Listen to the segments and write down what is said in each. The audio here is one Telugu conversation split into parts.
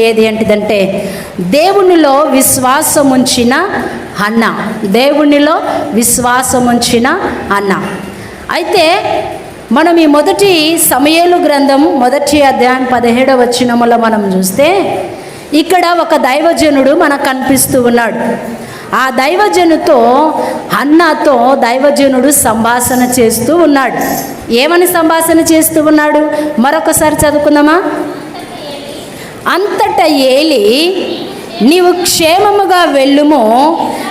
ఏది ఏంటిదంటే దేవునిలో విశ్వాసం ఉంచిన అన్న. దేవునిలో విశ్వాసం ఉంచిన అన్న. అయితే మనం ఈ మొదటి సమయేలు గ్రంథం మొదటి అధ్యాయం పదిహేడవ వచనములో మనం చూస్తే ఇక్కడ ఒక దైవజనుడు మనకు కనిపిస్తూ ఉన్నాడు. ఆ దైవజనుతో అన్నతో దైవజనుడు సంభాషణ చేస్తూ ఉన్నాడు. ఏమని సంభాషణ చేస్తూ ఉన్నాడు? మరొకసారి చదువుకుందామా? అంతట ఏలి నీవు క్షేమముగా వెళ్ళుము.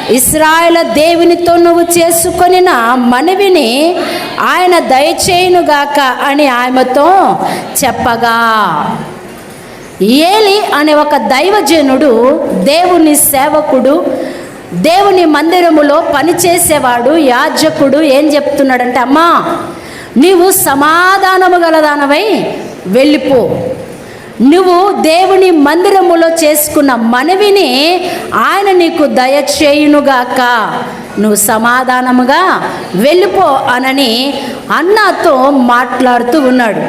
ఇస్రాయల దేవునితో నువ్వు చేసుకొనిన మనవిని ఆయన దయచేయునుగాక అని ఆమెతో చెప్పగా. ఏలి అనే ఒక దైవజనుడు దేవుని సేవకుడు దేవుని మందిరములో పనిచేసేవాడు యాజకుడు ఏం చెప్తున్నాడంటే అమ్మా నీవు సమాధానము గలదానవై వెళ్ళిపో. నువ్వు దేవుని మందిరములో చేసుకున్న మనవిని ఆయన నీకు దయచేయునుగాక. నువ్వు సమాధానముగా వెళ్ళిపో అనని అన్నతో మాట్లాడుతూ ఉన్నాడు.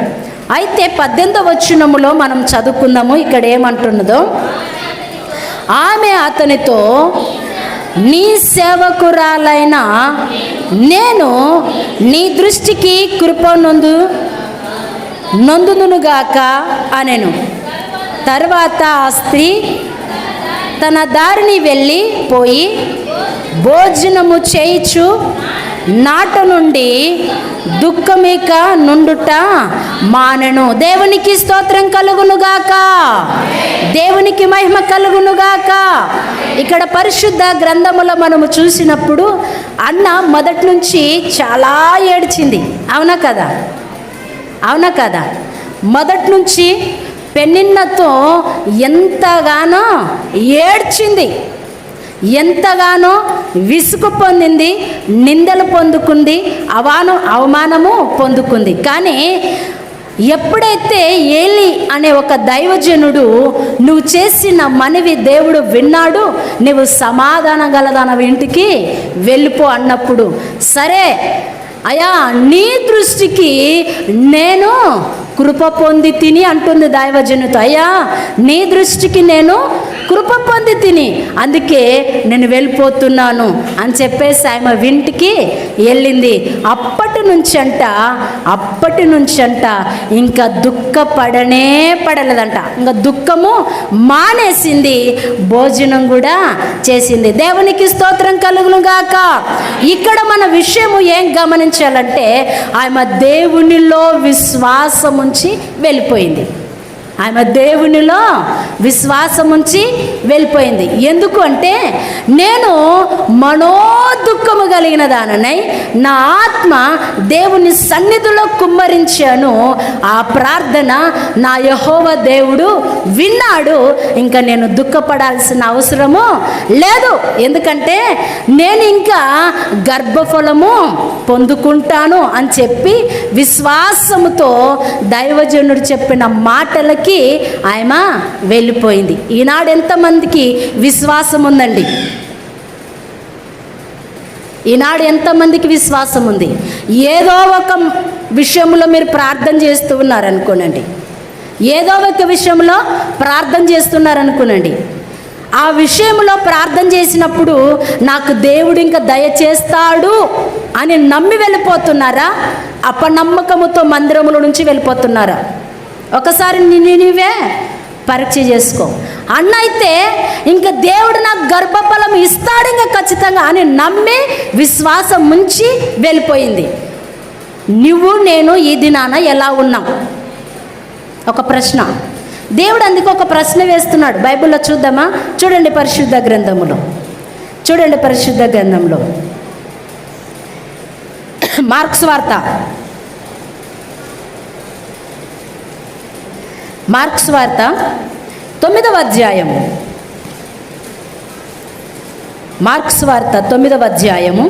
అయితే పద్దెనిమిదవ వచనములో మనం చదువుకుందాము ఇక్కడ ఏమంటున్నదో. ఆమె అతనితో నీ సేవకురాలైన నేను నీ దృష్టికి కృప నొందు అనెను. తర్వాత ఆ స్త్రీ తన దారిని వెళ్ళి పోయి భోజనము చేయిచు నాట నుండి దుఃఖమేక నుండుట మానను. దేవునికి స్తోత్రం కలుగునుగాక. దేవునికి మహిమ కలుగునుగాక. ఇక్కడ పరిశుద్ధ గ్రంథములో మనము చూసినప్పుడు అన్న మొదటి నుంచి చాలా ఏడ్చింది. అవునా కదా? అవునా కదా? మొదటి నుంచి పెన్నిన్నతో ఎంతగానో ఏడ్చింది. ఎంతగానో విసుగు పొందింది నిందలు పొందుకుంది అవాను అవమానము పొందుకుంది. కానీ ఎప్పుడైతే ఏలి అనే ఒక దైవజనుడు నువ్వు చేసిన మనవి దేవుడు విన్నాడు నువ్వు సమాధానం గలదాన ఇంటికి వెళ్ళిపో అన్నప్పుడు సరే అయా నీ దృష్టికి నేను కృప పొంది తిని అంటుంది దైవజనుత. అయ్యా నీ దృష్టికి నేను కృప పొంది తిని. అందుకే నేను వెళ్ళిపోతున్నాను అని చెప్పేసి ఆమె వింటికి వెళ్ళింది. అప్పటి నుంచి అంట అప్పటి నుంచి అంట ఇంకా దుఃఖపడనే పడలేదంట. ఇంకా దుఃఖము మానేసింది. భోజనం కూడా చేసింది. దేవునికి స్తోత్రం కలుగును గాక ఇక్కడ మన విషయము ఏం గమనించాలంటే ఆమె దేవునిలో విశ్వాసం ఉంచి వెళ్ళిపోయింది. ఆమె దేవునిలో విశ్వాసం ఉంచి వెళ్ళిపోయింది. ఎందుకు అంటే నేను మనోదుఖము కలిగిన దాననై నా ఆత్మ దేవుని సన్నిధిలో కుమ్మరించాను. ఆ ప్రార్థన నా యహోవ దేవుడు విన్నాడు. ఇంకా నేను దుఃఖపడాల్సిన అవసరము లేదు. ఎందుకంటే నేను ఇంకా గర్భఫలము పొందుకుంటాను అని చెప్పి విశ్వాసముతో దైవజనుడు చెప్పిన మాటలకి ఆయన వెళ్ళిపోయింది. ఈనాడు ఎంతమందికి విశ్వాసం ఉందండి ఈనాడు ఎంతమందికి విశ్వాసం ఉంది ఏదో ఒక విషయంలో మీరు ప్రార్థన చేస్తూ ఉన్నారనుకోనండి. ఏదో ఒక విషయంలో ప్రార్థన చేస్తున్నారనుకోనండి. ఆ విషయంలో ప్రార్థన చేసినప్పుడు నాకు దేవుడు ఇంకా దయచేస్తాడు అని నమ్మి వెళ్ళిపోతున్నారా? అపనమ్మకముతో మందిరముల నుంచి వెళ్ళిపోతున్నారా? ఒకసారి నిన్ను నీవే పరీక్ష చేసుకో. అన్న అయితే ఇంకా దేవుడు నాకు గర్భఫలం ఇస్తాడు ఇంకా ఖచ్చితంగా అని నమ్మి విశ్వాసం ముంచి వెళ్ళిపోయింది. నువ్వు నేను ఈ దినాన ఎలా ఉన్నాం? ఒక ప్రశ్న. దేవుడు అందుకు ఒక ప్రశ్న వేస్తున్నాడు. బైబిల్లో చూద్దామా? చూడండి పరిశుద్ధ గ్రంథములో. చూడండి పరిశుద్ధ గ్రంథంలో. మార్క్స్ వార్త. మార్క్స్ వార్త తొమ్మిదవ అధ్యాయము. మార్క్స్ వార్త తొమ్మిదవ అధ్యాయము.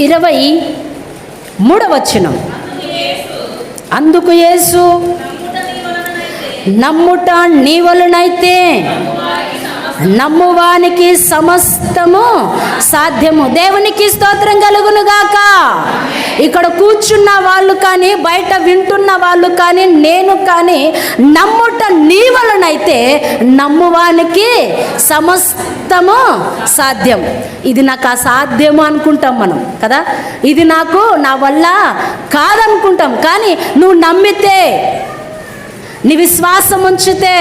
ఇరవై మూడవచనం అందుకు యేసు నమ్ముట నీ వలనైతే నమ్మువానికి సమస్తము సాధ్యము. దేవునికి స్తోత్రం కలుగును గాక ఇక్కడ కూర్చున్న వాళ్ళు కానీ బయట వింటున్న వాళ్ళు కానీ నేను కానీ నమ్ముట నీ వలనైతే నమ్మువానికి సమస్తము సాధ్యం. ఇది నాకు అసాధ్యము అనుకుంటాం మనం కదా? ఇది నాకు నా వల్ల కాదనుకుంటాం. కానీ నువ్వు నమ్మితే నీ విశ్వాసం ఉంచితే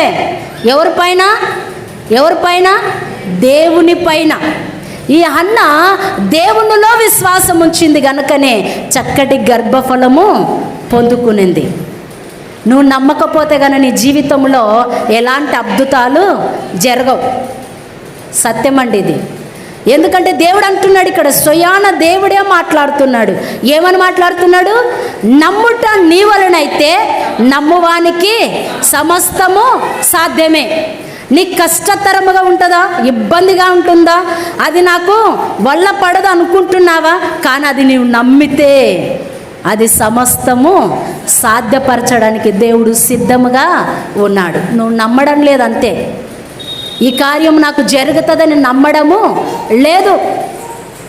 ఎవరిపైన ఎవరిపైన దేవుని పైన. ఈ అన్న దేవునిలో విశ్వాసం ఉంచింది గనుకనే చక్కటి గర్భఫలము పొందుకునింది. నువ్వు నమ్మకపోతే గన నీ జీవితంలో ఎలాంటి అద్భుతాలు జరగవు. సత్యమండి ఇది. ఎందుకంటే దేవుడు అంటున్నాడు ఇక్కడ స్వయాన దేవుడే మాట్లాడుతున్నాడు. ఏమని మాట్లాడుతున్నాడు? నమ్ముట నీ వలనైతే నమ్మువానికి సమస్తము సాధ్యమే. నీకు కష్టతరముగా ఉంటుందా? ఇబ్బందిగా ఉంటుందా? అది నాకు వల్ల పడదు అనుకుంటున్నావా? కానీ అది నీవు నమ్మితే అది సమస్తము సాధ్యపరచడానికి దేవుడు సిద్ధముగా ఉన్నాడు. నువ్వు నమ్మడం లేదంతే ఈ కార్యం నాకు జరుగుతుందని నమ్మడము లేదు.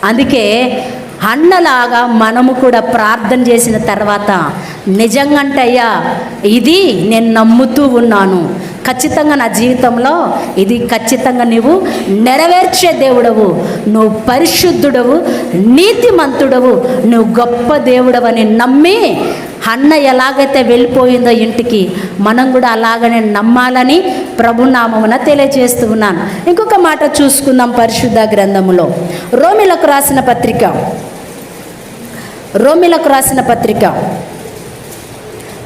అందుకే అన్నలాగా మనము కూడా ప్రార్థన చేసిన తర్వాత నిజంగంటయ్యా ఇది నేను నమ్ముతూ ఉన్నాను. ఖచ్చితంగా నా జీవితంలో ఇది ఖచ్చితంగా నీవు నెరవేర్చే దేవుడవు. నువ్వు పరిశుద్ధుడవు నీతిమంతుడవు నువ్వు గొప్ప దేవుడవని నమ్మి అన్న ఎలాగైతే వెళ్ళిపోయిందో ఇంటికి మనం కూడా అలాగనే నమ్మాలని ప్రభునామమున తెలియజేస్తూ ఉన్నాను. ఇంకొక మాట చూసుకుందాం పరిశుద్ధ గ్రంథములో. రోమిలకు రాసిన పత్రిక. రోమిలకు రాసిన పత్రిక.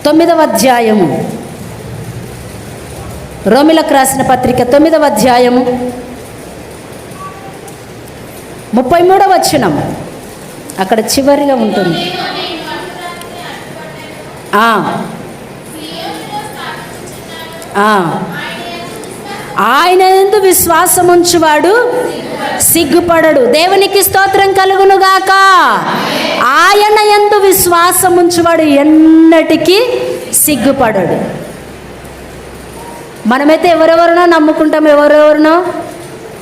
తొమ్మిదవ అధ్యాయము. రోమిలకు రాసిన పత్రిక తొమ్మిదవ అధ్యాయము. ముప్పై మూడవ వచనం. అక్కడ చివరిగా ఉంటుంది. ఆయన ఎందు విశ్వాసం ఉంచువాడు సిగ్గుపడడు. దేవునికి స్తోత్రం కలుగునుగాక. ఆయన ఎందు విశ్వాసం ఉంచువాడు ఎన్నటికీ సిగ్గుపడడు. మనమైతే ఎవరెవరినో నమ్ముకుంటాం ఎవరెవరినో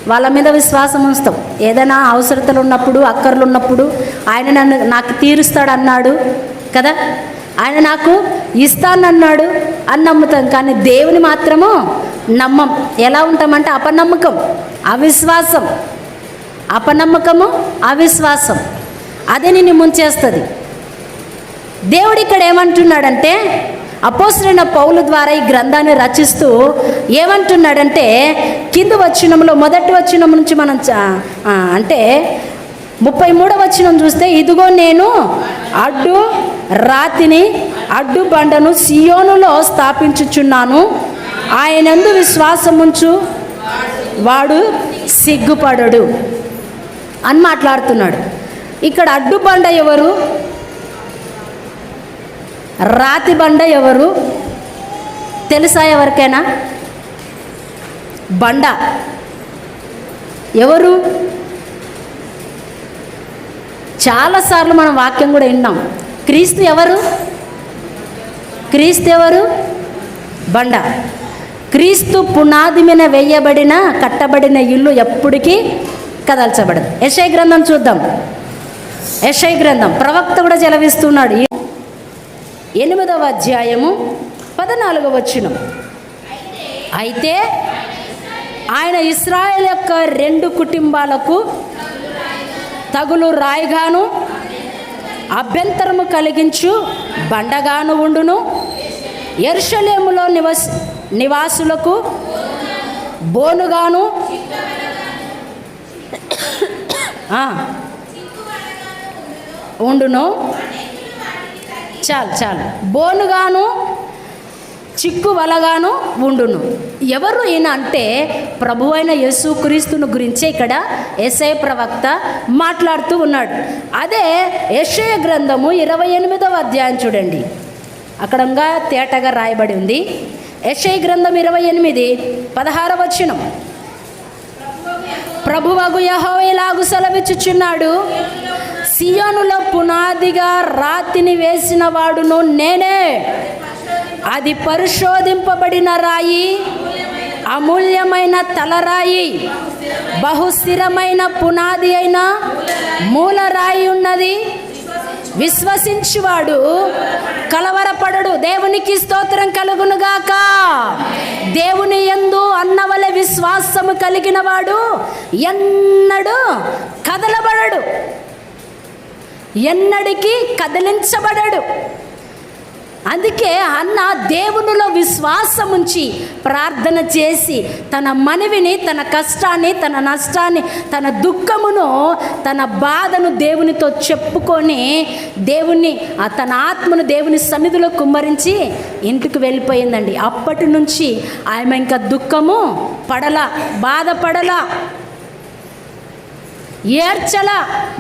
వాళ్ళ మీద విశ్వాసం ఉంచుతాం ఏదైనా అవసరతలు ఉన్నప్పుడు అక్కర్లు ఉన్నప్పుడు ఆయన నన్ను నాకు తీరుస్తాడు అన్నాడు కదా? ఆయన నాకు ఇస్తానన్నాడు అని నమ్ముతాం. కానీ దేవుని మాత్రము నమ్మం. ఎలా ఉంటామంటే అపనమ్మకం అవిశ్వాసం. అపనమ్మకము అవిశ్వాసం. అదే నిన్ను ముంచేస్తుంది. దేవుడు ఇక్కడ ఏమంటున్నాడంటే అపోసరైన పౌలు ద్వారా ఈ గ్రంథాన్ని రచిస్తూ ఏమంటున్నాడంటే కింద వచ్చినంలో మొదటి వచ్చినం నుంచి మనం అంటే ముప్పై మూడవ వచ్చినం చూస్తే ఇదిగో నేను అడ్డు రాతిని అడ్డు బండను సియోనులో స్థాపించుచున్నాను. ఆయనందు విశ్వాసముంచు వాడు సిగ్గుపడడు. అని మాట్లాడుతున్నాడు. ఇక్కడ అడ్డుబండ ఎవరు? రాతి బండ ఎవరు? తెలుసా ఎవరికైనా? బండ. ఎవరు? చాలాసార్లు మనం వాక్యం కూడా విన్నాం. క్రీస్తు ఎవరు? క్రీస్తు ఎవరు? బండ. క్రీస్తు పునాది మీద వేయబడిన కట్టబడిన ఇల్లు ఎప్పటికీ కదల్చబడదు. యశయ గ్రంథం చూద్దాం. యశయ గ్రంథం. ప్రవక్త కూడా జలవిస్తున్నాడు. ఎనిమిదవ అధ్యాయము పద్నాలుగవ వచ్చిన అయితే ఆయన ఇస్రాయల్ యొక్క రెండు కుటుంబాలకు తగులు రాయిగాను అభ్యంతరము కలిగించు బండగాను ఉండును. ఎర్షలేములో నివాస్ నివాసులకు బోనుగాను ఉండును. చాలు చాలు. బోనుగాను చిక్కు వలగాను ఉండును. ఎవరు ఈయన అంటే ప్రభు అయిన యేసుక్రీస్తును గురించే ఇక్కడ ఎస్ఐ ప్రవక్త మాట్లాడుతూ ఉన్నాడు. అదే యెషయ గ్రంథము ఇరవై ఎనిమిదవ అధ్యాయం చూడండి. అక్కడంగా తేటగా రాయబడి ఉంది. యెషయ గ్రంథం ఇరవై ఎనిమిది పదహార వచ్చినం ప్రభువగు యెహోవా ఇలాగు సెలవిచ్చుచున్నాడు. సియోనులో పునాదిగా రాతిని వేసిన వాడును నేనే. అది పరిశోధింపబడిన రాయి అమూల్యమైన తలరాయి బహుస్థిరమైన పునాది అయిన మూలరాయి ఉన్నది. విశ్వసించువాడు కలవరపడడు. దేవునికి స్తోత్రం కలుగునుగాక. దేవుని యందు అన్నవల విశ్వాసము కలిగిన వాడు ఎన్నడు కదలబడడు. ఎన్నడికి కదిలించబడడు. అందుకే అన్న దేవునిలో విశ్వాసం ఉంచి ప్రార్థన చేసి తన మనవిని తన కష్టాన్ని తన నష్టాన్ని తన దుఃఖమును తన బాధను దేవునితో చెప్పుకొని దేవుణ్ణి ఆ తన ఆత్మను దేవుని సన్నిధిలో కుమ్మరించి ఇంటికి వెళ్ళిపోయిందండి. అప్పటి నుంచి ఆమె ఇంకా దుఃఖము పడల బాధపడలా ఏడ్చల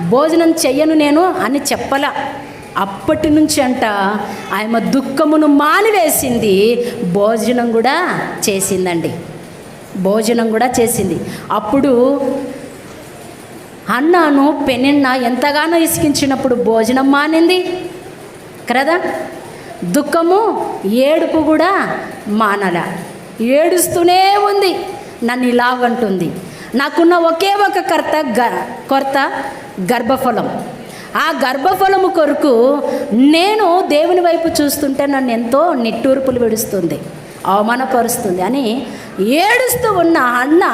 భోజనం చెయ్యను నేను అని చెప్పలా. అప్పటి నుంచి అంట ఆమె దుఃఖమును మానివేసింది. భోజనం కూడా చేసిందండి. భోజనం కూడా చేసింది. అప్పుడు అన్నాను పెనిన్న ఎంతగానో ఇసికించినప్పుడు భోజనం మానింది కదా? దుఃఖము ఏడుపు కూడా మానల. ఏడుస్తూనే ఉంది. నన్ను ఇలాగంటుంది. నాకున్న ఒకే ఒక కర్త గ కొరత గర్భఫలం. ఆ గర్భఫలము కొరకు నేను దేవుని వైపు చూస్తుంటే నన్ను ఎంతో నిట్టూర్పులు విడుస్తుంది అవమానపరుస్తుంది అని ఏడుస్తూ ఉన్న అన్న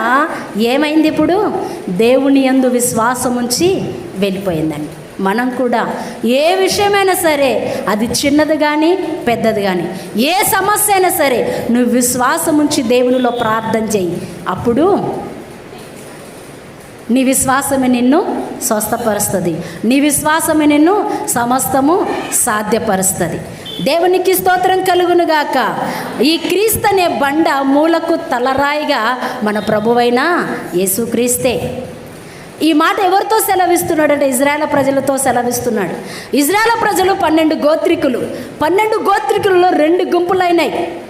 ఏమైంది ఇప్పుడు? దేవుని యందు విశ్వాసం ఉంచి వెళ్ళిపోయిందండి. మనం కూడా ఏ విషయమైనా సరే అది చిన్నది కానీ పెద్దది కానీ ఏ సమస్య అయినా సరే నువ్వు విశ్వాసం ఉంచి దేవునిలో ప్రార్థన చెయ్యి అప్పుడు నీ విశ్వాసమే నిన్ను స్వస్థపరుస్తుంది. నీ విశ్వాసమే నిన్ను సమస్తము సాధ్యపరుస్తుంది. దేవునికి స్తోత్రం కలుగునుగాక ఈ క్రీస్తు అనే బండ మూలకు తలరాయిగా మన ప్రభువైన యేసుక్రీస్తే. ఈ మాట ఎవరితో సెలవిస్తున్నాడంటే ఇజ్రాయల ప్రజలతో సెలవిస్తున్నాడు. ఇజ్రాయల ప్రజలు పన్నెండు గోత్రికులు. పన్నెండు గోత్రికులలో రెండు గుంపులైనాయి.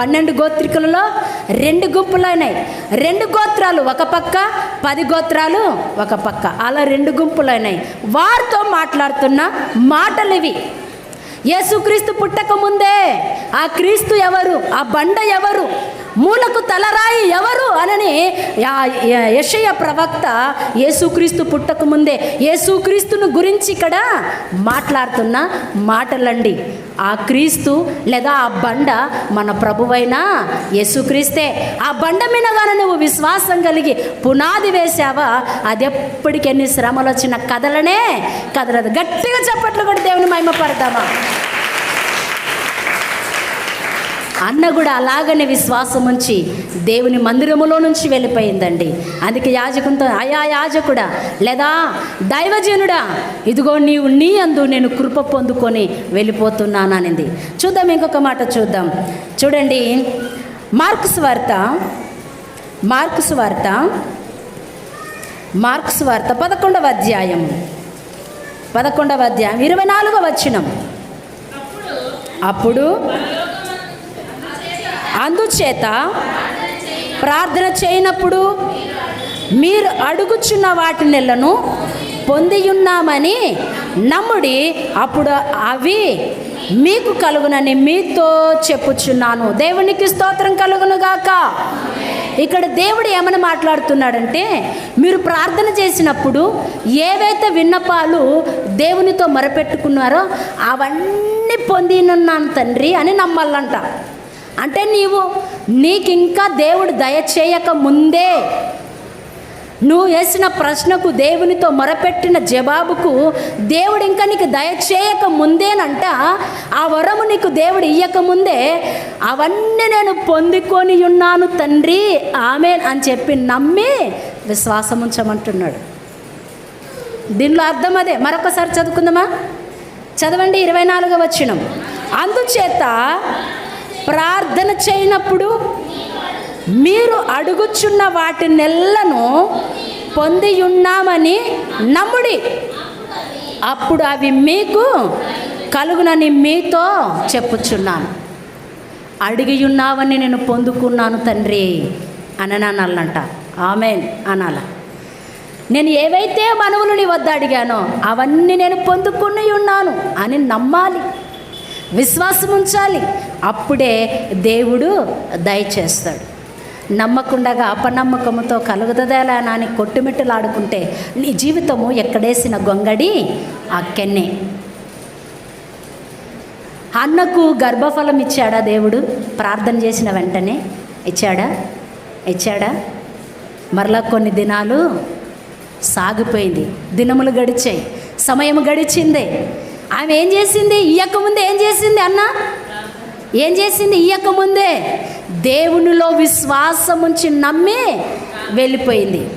పన్నెండు గోత్రికులలో రెండు గుంపులైనాయి రెండు గోత్రాలు ఒక పక్క పది గోత్రాలు ఒక పక్క. అలా రెండు గుంపులైనాయి వారితో మాట్లాడుతున్న మాటలు ఇవి. యేసుక్రీస్తు పుట్టక ముందే ఆ క్రీస్తు ఎవరు? ఆ బండ ఎవరు? మూలకు తలరాయి ఎవరు? అనని యషయ ప్రవక్త యేసుక్రీస్తు పుట్టక ముందే యేసుక్రీస్తును గురించి ఇక్కడ మాట్లాడుతున్న మాటలండి. ఆ క్రీస్తు లేదా ఆ బండ మన ప్రభువైన యేసుక్రీస్తే. ఆ బండ మీద కానీ నువ్వు విశ్వాసం కలిగి పునాది వేసావా అది ఎప్పటికెన్ని శ్రమలు వచ్చిన కదలనే కదలదు. గట్టిగా చెప్పట్లు కూడా దేవుని మహిమ పడతామా? అన్న కూడా అలాగనే విశ్వాసం ఉంచి దేవుని మందిరములో నుంచి వెళ్ళిపోయిందండి. అందుకే యాజకునితో అయా యాజకుడా లేదా దైవజనుడా ఇదిగో నీవు నీ అందు నేను కృప పొందుకొని వెళ్ళిపోతున్నాననింది. చూద్దాం ఇంకొక మాట చూద్దాం. చూడండి మార్క్స్ వార్త మార్క్స్ వార్త మార్క్స్ వార్త పదకొండవ అధ్యాయం. పదకొండవ అధ్యాయం ఇరవై నాలుగవ వచ్చినం అప్పుడు అందుచేత ప్రార్థన చేయనప్పుడు మీరు అడుగుచున్న వాటి నెలను పొందియున్నామని నమ్ముడి అప్పుడు అవి మీకు కలుగునని మీతో చెప్పుచున్నాను. దేవునికి స్తోత్రం కలుగునుగాక. ఇక్కడ దేవుడు ఏమని మాట్లాడుతున్నాడంటే మీరు ప్రార్థన చేసినప్పుడు ఏవైతే విన్నపాలు దేవునితో మొరపెట్టుకున్నారో అవన్నీ పొందినున్నాను తండ్రి అని నమ్మాలంట. అంటే నీవు నీకింకా దేవుడు దయచేయక ముందే నువ్వు వేసిన ప్రశ్నకు దేవునితో మొరపెట్టిన జవాబుకు దేవుడు ఇంకా నీకు దయచేయక ముందేనంట. ఆ వరము నీకు దేవుడు ఇయ్యక ముందే అవన్నీ నేను పొందుకొని ఉన్నాను తండ్రి. ఆమె అని చెప్పి నమ్మి విశ్వాసం ఉంచమంటున్నాడు. దీనిలో అర్థం అదే. మరొకసారి చదువుకుందామా? చదవండి ఇరవై నాలుగవ వచ్చినం అందుచేత ప్రార్థన చేయనప్పుడు మీరు అడుగుచున్న వాటి నెల్లను పొంది ఉన్నామని నమ్ముడి. అప్పుడు అవి మీకు కలుగునని మీతో చెప్పుచున్నాను. అడిగి ఉన్నావని నేను పొందుకున్నాను తండ్రి అననాలంట ఆమెన్ అనాల. నేను ఏవైతే మనవులు నీ వద్ద అడిగానో అవన్నీ నేను పొందుకుని ఉన్నాను అని నమ్మాలి. విశ్వాసం ఉంచాలి అప్పుడే దేవుడు దయచేస్తాడు. నమ్మకుండగా అపనమ్మకంతో కలుగుతుందేలా అని కొట్టుమిట్టలాడుకుంటే నీ జీవితము ఎక్కడేసిన గొంగడి? అక్కనే అన్నకు గర్భఫలం ఇచ్చాడా దేవుడు? ప్రార్థన చేసిన వెంటనే ఇచ్చాడా? ఇచ్చాడా? మరలా కొన్ని దినాలు సాగిపోయింది. దినములు గడిచాయి. సమయం గడిచిందే. ఆమె ఏం చేసింది? ఇయ్యక ముందు ఏం చేసింది అన్న? ఏం చేసింది? ఇయ్యక ముందే దేవునిలో విశ్వాసం ఉంచి నమ్మి వెళ్ళిపోయింది.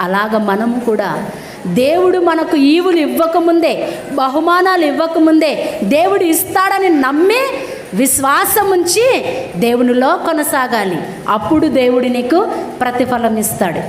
అలాగ మనం కూడా దేవుడు మనకు ఈవులు ఇవ్వకముందే బహుమానాలు ఇవ్వకముందే దేవుడు ఇస్తాడని నమ్మి విశ్వాసం ఉంచి దేవునిలో కొనసాగాలి. అప్పుడు దేవుడు నీకు ప్రతిఫలం ఇస్తాడు